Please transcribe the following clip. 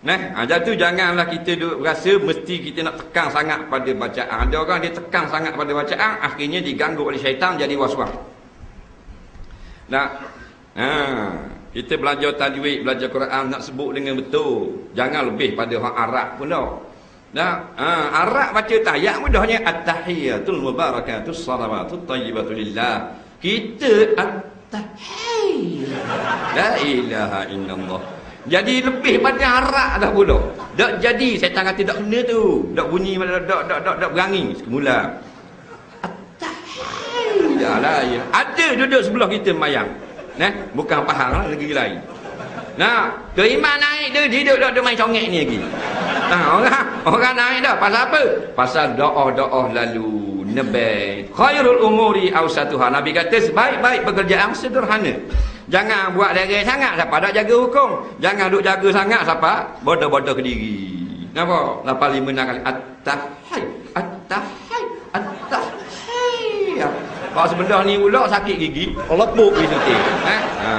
Nah, ha, tu janganlah kita duk rasa mesti kita nak tekan sangat pada bacaan. Ada orang dia tekan sangat pada bacaan, akhirnya diganggu oleh syaitan jadi was-was. Nah, ha, kita belajar tajwid, belajar Quran nak sebut dengan betul. Jangan lebih pada orang Arab pun dah. Nah, ha, Arab baca tayat mudahnya at-tahiyatul mubarakatus salawatut thayyibatu lillah. Kita at-tahiyya. La ilaha illallah. Jadi lebih pada harap dah pula. Tak jadi setan kata tak kena tu. Tak bunyi pada tak tak tak tak berangi semula. Ya lah ya. Ada duduk sebelah kita mayang. Nah, bukan faham lah lagi lain. Nah, keiman naik tu dia duduk duduk main congek ni lagi. Nah, orang orang naik dah pasal apa? Pasal doa-doa lalu nabi khairul umuri awsatuha. Nabi kata sebaik-baik pekerjaan sederhana. Jangan buat dere sangat siapa nak jaga hukum. Jangan duk jaga sangat siapa bodoh-bodoh ke diri. Napa? Lapan lima enam kali at-tahai at-tahai at-tahai. Kalau sebelah ni ulak sakit gigi, lepuk gigi. Eh? Ha.